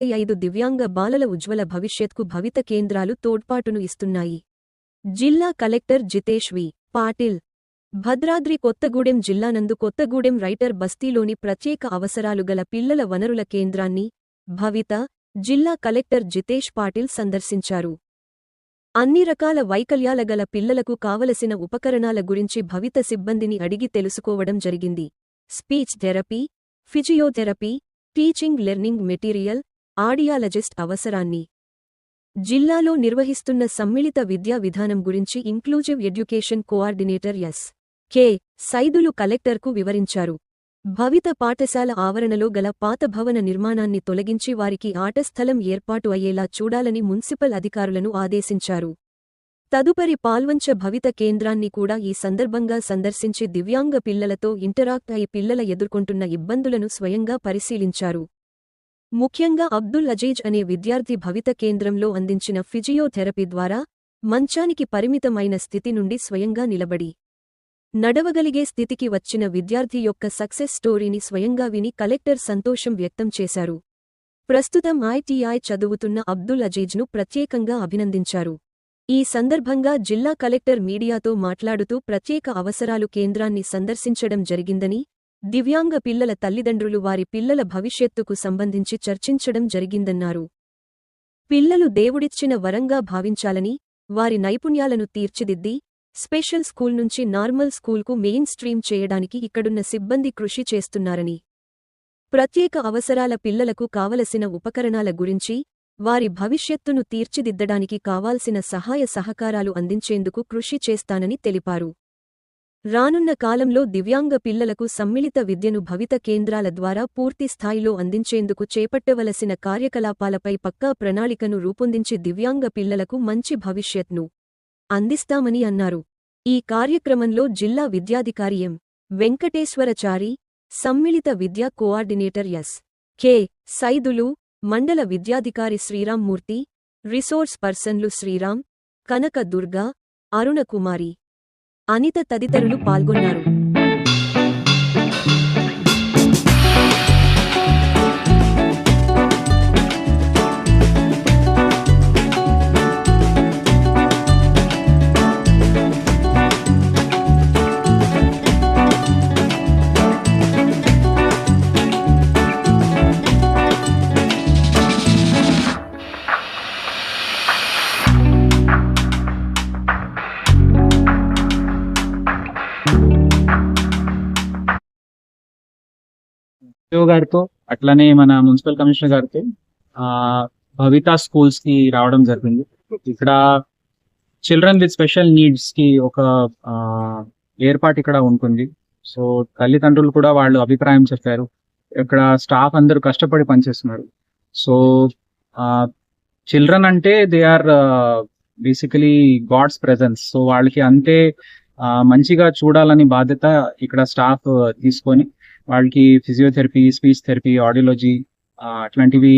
ఐదు దివ్యాంగ బాలల ఉజ్వల భవిష్యత్కు భవిత కేంద్రాలు తోడ్పాటును ఇస్తున్నాయి. జిల్లా కలెక్టర్ జితేష్ వి. పాటిల్. భద్రాద్రి కొత్తగూడెం జిల్లానందు కొత్తగూడెం రైటర్ బస్తీలోని ప్రత్యేక అవసరాలు గల పిల్లల వనరుల కేంద్రాన్ని భవిత జిల్లా కలెక్టర్ జితేష్ పాటిల్ సందర్శించారు. అన్ని రకాల వైకల్యాల గల పిల్లలకు కావలసిన ఉపకరణాల గురించి భవిత సిబ్బందిని అడిగి తెలుసుకోవడం జరిగింది. Speech therapy physiotherapy teaching learning material audiologist అవసరాన్ని. జిల్లాలో నిర్వహిస్తున్న సమ్మిళిత విద్యా విధానం గురించి inclusive education coordinator S. K. Saidulu కలెక్టర్కు వివరించారు. భవిత పాఠశాల ఆవరణలో గల పాత భవన నిర్మాణాన్ని తొలగించి వారికి ఆటస్థలం ఏర్పాటు అయ్యేలా చూడాలని మున్సిపల్ అధికారులను ఆదేశించారు. తదుపరి పాల్వంచ భవిత కేంద్రాన్ని కూడా ఈ సందర్భంగా సందర్శించి దివ్యాంగ పిల్లలతో ఇంటరాక్ట్ అయి పిల్లల ఎదుర్కొంటున్న ఇబ్బందులను స్వయంగా పరిశీలించారు. ముఖ్యంగా అబ్దుల్ అజీజ్ అనే విద్యార్థి భవిత కేంద్రంలో అందించిన ఫిజియోథెరపీ ద్వారా మంచానికి పరిమితమైన స్థితి నుండి స్వయంగా నిలబడి నడవగలిగే స్థితికి వచ్చిన విద్యార్థి యొక్క సక్సెస్ స్టోరీని స్వయంగా విని కలెక్టర్ సంతోషం వ్యక్తం చేశారు. ప్రస్తుతం ఐటీఐ చదువుతున్న అబ్దుల్ అజీజ్ను ప్రత్యేకంగా అభినందించారు. ఈ సందర్భంగా జిల్లా కలెక్టర్ మీడియాతో మాట్లాడుతూ ప్రత్యేక అవసరాలు కేంద్రాన్ని సందర్శించడం జరిగిందని దివ్యాంగ పిల్లల తల్లిదండ్రులు వారి పిల్లల భవిష్యత్తుకు సంబంధించి చర్చించడం జరిగిందన్నారు. పిల్లలు దేవుడిచ్చిన వరంగా భావించాలని వారి నైపుణ్యాలను తీర్చిదిద్ది స్పెషల్ స్కూల్ నుంచి నార్మల్ స్కూల్కు మెయిన్ స్ట్రీమ్ చేయడానికి ఇక్కడున్న సిబ్బంది కృషి చేస్తున్నారని. ప్రత్యేక అవసరాల పిల్లలకు కావలసిన ఉపకరణాల గురించి వారి భవిష్యత్తును తీర్చిదిద్దడానికి కావాల్సిన సహాయ సహకారాలు అందించేందుకు కృషి చేస్తానని తెలిపారు. రానున్న కాలంలో దివ్యాంగ పిల్లలకు సమ్మిళిత విద్యను భవిత కేంద్రాల ద్వారా పూర్తి స్థాయిలో అందించేందుకు చేపట్టవలసిన కార్యకలాపాలపై పక్కా ప్రణాళికను రూపొందించి దివ్యాంగ పిల్లలకు మంచి భవిష్యత్ను అందిస్తామని అన్నారు. ఈ కార్యక్రమంలో జిల్లా విద్యాధికారి ఎం. వెంకటేశ్వరచారి సమ్మిళిత విద్యా కోఆర్డినేటర్ ఎస్. కె. సైదులు మండల విద్యాధికారి శ్రీరామ్మూర్తి రిసోర్స్ పర్సన్లు శ్రీరామ్ కనక దుర్గా అరుణకుమారి అనిత తదితరులు పాల్గొన్నారు. గారితో అట్లానే మన మున్సిపల్ కమిషనర్ గారితో ఆ భవిత స్కూల్స్కి రావడం జరిగింది. ఇక్కడ చిల్డ్రన్ విత్ స్పెషల్ నీడ్స్కి ఒక ఆ, ఏర్పాటు ఇక్కడ ఉంటుంది. సో తల్లిదండ్రులు కూడా వాళ్ళు అభిప్రాయం చెప్పారు. ఇక్కడ స్టాఫ్ అందరూ కష్టపడి పనిచేస్తున్నారు. సో చిల్డ్రన్ అంటే they are basically God's presence. So వాళ్ళకి అంతే మంచిగా చూడాలని బాధ్యత ఇక్కడ స్టాఫ్ తీసుకొని వాళ్ళకి ఫిజియోథెరపీ స్పీచ్ థెరపీ ఆడియాలజీ అట్లాంటివి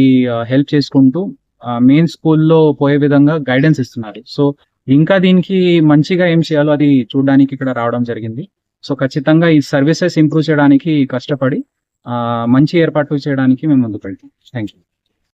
హెల్ప్ చేసుకుంటూ మెయిన్ స్కూల్లో పోయే విధంగా గైడెన్స్ ఇస్తున్నారు. సో ఇంకా దీనికి మంచిగా ఏం చేయాలో అది చూడడానికి ఇక్కడ రావడం జరిగింది. సో ఖచ్చితంగా ఈ సర్వీసెస్ ఇంప్రూవ్ చేయడానికి కష్టపడి మంచి ఏర్పాట్లు చేయడానికి మేము ముందుకు వెళ్తాం. Thank you